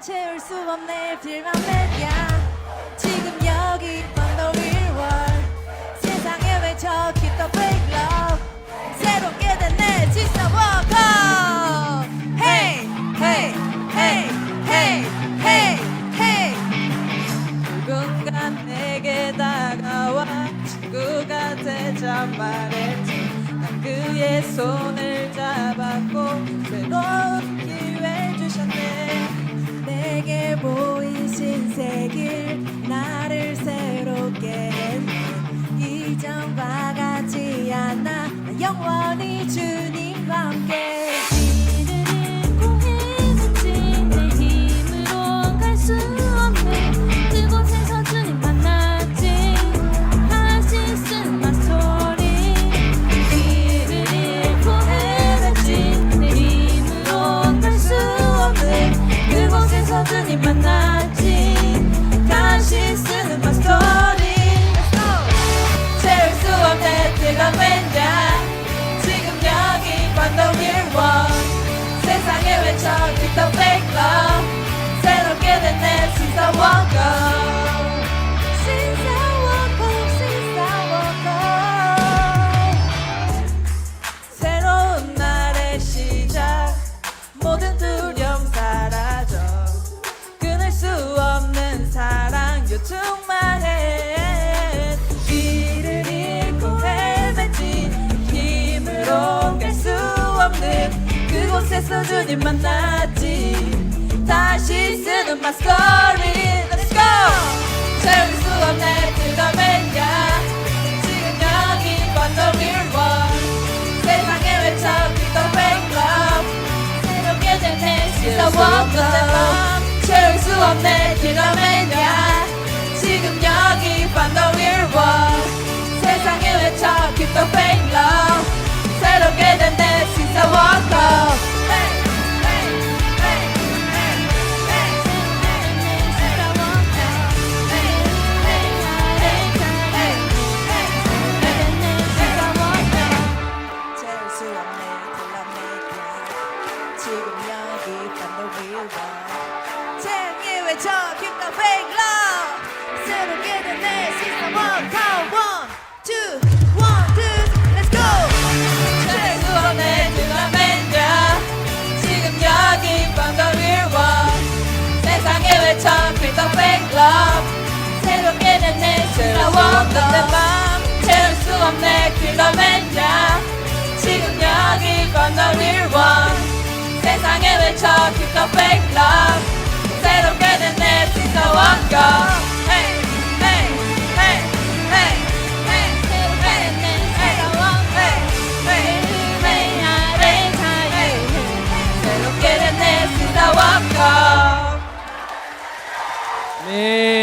채울 수 없네. 필라멘야 지금 여기 on the 세상에 외쳐 keep the fake love 새롭게 된내 지사 워커 Hey hey hey hey hey hey. 누군가 내게 다가와. 친구가 되자 말했지. 난 그의 손을 길 나를 새롭게 이전과 같지 않아. 난 영원히 주님과 함께 그곳에서 주님 만났지. 다시 쓰는 my story Let's go! 채울 수 없는 뜨거움이야. 지금 여기 건너길 원 세상에 외쳐 the fake love. 새롭게 된내 시사 원고 채울 수 없는 길어맨야 여기 반도 일원 쟁이 외쳐 keep the fake love 새롭게 된내 시사 원고 one two one two let's go 수 없는 길어맨야 지금 여기 반도 일원 세상에 외쳐 keep the fake love 새롭게 된내 시사 원고 내맘 채울 수 없는 길어맨 내 진짜 원고 Hey, hey, hey, hey, hey, hey, hey, hey, hey, hey, hey. 새롭게 된내 진짜 원고 네.